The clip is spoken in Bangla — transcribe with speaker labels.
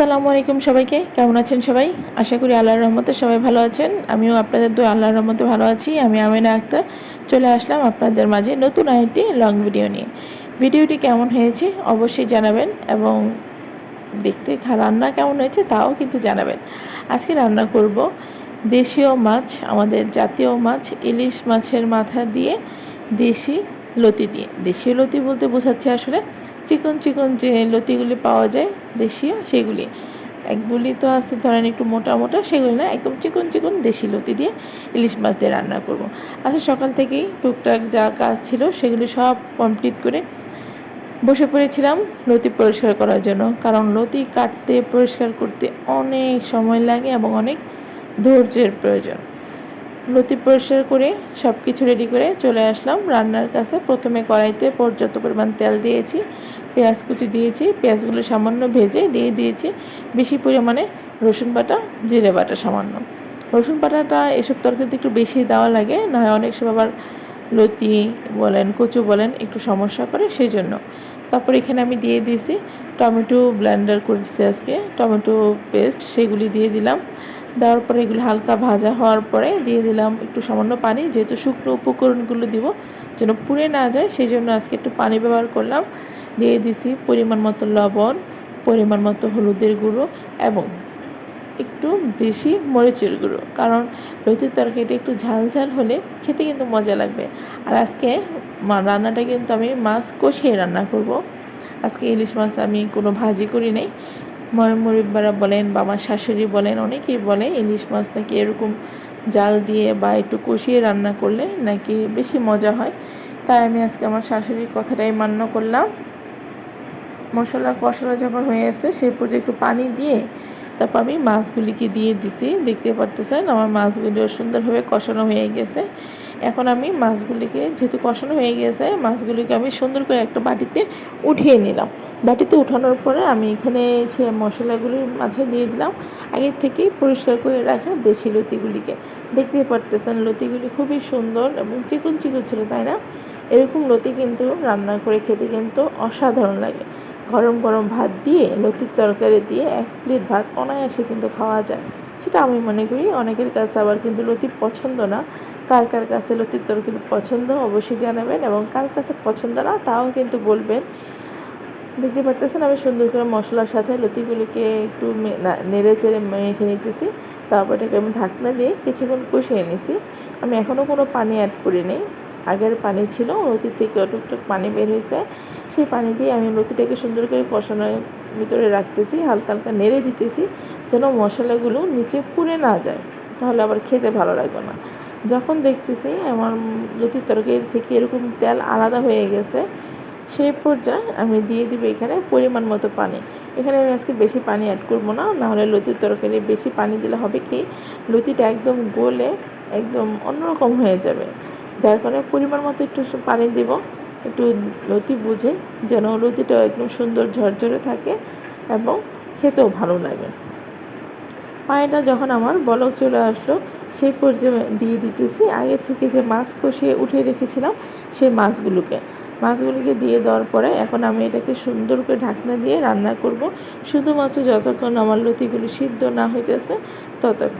Speaker 1: আসসালামু আলাইকুম সবাইকে। কেমন আছেন সবাই? আশা করি আল্লাহর রহমতে সবাই ভালো আছেন। আমিও আপনাদের দু আল্লাহর রহমতে ভালো আছি। আমি আমিনা আক্তার। চলে আসলাম আপনাদের মাঝে নতুন আরেকটি লং ভিডিও নিয়ে। ভিডিওটি কেমন হয়েছে অবশ্যই জানাবেন এবং দেখতে রান্না কেমন হয়েছে তাও কিন্তু জানাবেন। আজকে রান্না করব দেশীয় মাছ, আমাদের জাতীয় মাছ, ইলিশ মাছের মাথা দিয়ে দেশি লতি দিয়ে। দেশীয় লতি বলতে বোঝাচ্ছে আসলে চিকন চিকন যে লতিগুলি পাওয়া যায় দেশীয়, সেগুলি। একগুলি তো আছে, ধরেন একটু মোটা মোটা, সেগুলি না, একদম চিকন চিকন দেশি লতি দিয়ে ইলিশ মাছ দিয়ে রান্না করব। আচ্ছা সকাল থেকেই টুকটাক যা কাজ ছিল, সেগুলি সব কমপ্লিট করে বসে পড়েছিলাম লতি পরিষ্কার করার জন্য। কারণ লতি কাটতে, পরিষ্কার করতে অনেক সময় লাগে এবং অনেক ধৈর্যের প্রয়োজন। লতি পরিষ্কার করে সব কিছু রেডি করে চলে আসলাম। রান্নার কাছে প্রথমে কড়াইতে পর্যাপ্ত পরিমাণ তেল দিয়েছি, পেঁয়াজ কুচি দিয়েছি, পেঁয়াজগুলো সামান্য ভেজে দিয়ে দিয়েছি, বেশি পরিমাণে রসুন বাটা, জিরে বাটা সামান্য। রসুন বাটাটা এসব তরকারিতে একটু বেশি দেওয়া লাগে, না হয় অনেক সময় আবার লতি বলেন, কচু বলেন, একটু সমস্যা করে সেই জন্য তারপর এখানে আমি দিয়ে দিয়েছি টমেটো ব্লেন্ডার করেছি আজকে, টমেটো পেস্ট, সেগুলি দিয়ে দিলাম। দেওয়ার পরে এগুলো হালকা ভাজা হওয়ার পরে দিয়ে দিলাম একটু সামান্য পানি, যেহেতু শুকনো উপকরণগুলো দিব, যেন পুড়ে না যায় সেই জন্য আজকে একটু পানি ব্যবহার করলাম। দিয়ে দিছি পরিমাণ মতো লবণ, পরিমাণ মতো হলুদের গুঁড়ো এবং একটু বেশি মরিচের গুঁড়ো, কারণ লতির তরকারিটা একটু ঝাল ঝাল হলে খেতে কিন্তু মজা লাগবে। আর আজকে রান্নাটা কিন্তু আমি মাছ কষিয়ে রান্না করব। আজকে ইলিশ মাছ আমি কোনো ভাজি করি নাই। ময়মরিবারা বলেন বা আমার শাশুড়ি বলেন, অনেকেই বলে ইলিশ মাছ নাকি এরকম জাল দিয়ে বা একটু কষিয়ে রান্না করলে নাকি বেশি মজা হয়। তাই আমি আজকে আমার শাশুড়ির কথাটাই মান্য করলাম। মশলা কষানো যখন হয়ে আসছে, সেই পর্যায়ে একটু পানি দিয়ে তারপর আমি মাছগুলিকে দিয়ে দিছি। দেখতে পারতেছেন, আমার মাছগুলিও সুন্দরভাবে কষানো হয়ে গেছে। এখন আমি মাছগুলিকে যেহেতু কষানো হয়ে গেছে, মাছগুলিকে আমি সুন্দর করে একটা বাটিতে উঠিয়ে নিলাম। বাটিতে উঠানোর পরে আমি এখানে সে মশলাগুলির মাঝে দিয়ে দিলাম। আগের থেকেই পরিষ্কার করে রাখা দেশি লতিগুলিকে। দেখতেই পারতেছেন, লতিগুলি খুবই সুন্দর এবং চিকন চিকন ছিল, তাই না? এরকম লতি কিন্তু রান্না করে খেতে কিন্তু অসাধারণ লাগে। গরম গরম ভাত দিয়ে, লতির তরকারি দিয়ে এক প্লেট ভাত অনায়াসে কিন্তু খাওয়া যায়। সেটা আমি মনে করি অনেকের কাছে আবার কিন্তু লতি পছন্দ না। কার কার কাছে লতির তরকারি পছন্দ অবশ্যই জানাবেন এবং কার কাছে পছন্দ না, তাও কিন্তু বলবেন। দেখতে পারতেছেন আমি সুন্দর করে মশলার সাথে লতিগুলিকে একটু নেড়ে চেড়ে মেখে নিতেছি। তারপর এটাকে আমি ঢাকনা দিয়ে কিছুক্ষণ কষিয়ে নিছি। আমি এখনও কোনো পানি অ্যাড করি করিনি আগের পানি ছিল লতির থেকে টুকটুক পানি বের হয়েছে। সেই পানি দিয়ে আমি লতিটাকে সুন্দর করে কষানোর ভিতরে রাখতেছি, হালকা হালকা নেড়ে দিতেছি, যেন মশলাগুলো নিচে পুড়ে না যায়। তাহলে আবার খেতে ভালো লাগবে না। যখন দেখতেছি আমার লতির তরকারি থেকে এরকম তেল আলাদা হয়ে গেছে, সেই পর্যায়ে আমি দিয়ে দিব এখানে পরিমাণ মতো পানি। এখানে আমি আজকে বেশি পানি অ্যাড করব না, নাহলে লতির তরকারি বেশি পানি দিলে হবে কি, লতিটা একদম গলে একদম অন্যরকম হয়ে যাবে। যার কারণে পরিমাণ মতো একটু পানি দিব, একটু লতি বুঝে যেন লতিটা একদম সুন্দর ঝরঝরে থাকে এবং খেতেও ভালো লাগে। পানিটা যখন আমার বলক চলে আসলো সেই পর্যায়ে দিয়ে দিতেছি। আগের থেকে যে মাছ কষিয়ে উঠে রেখেছিলাম, সেই মাছগুলোকে। মাছগুলিকে দিয়ে দেওয়ার পরে এখন আমি এটাকে সুন্দর করে ঢাকনা দিয়ে রান্না করব। শুধুমাত্র যতক্ষণ আমার লতিগুলি সিদ্ধ না হইতেছে, ততক্ষণ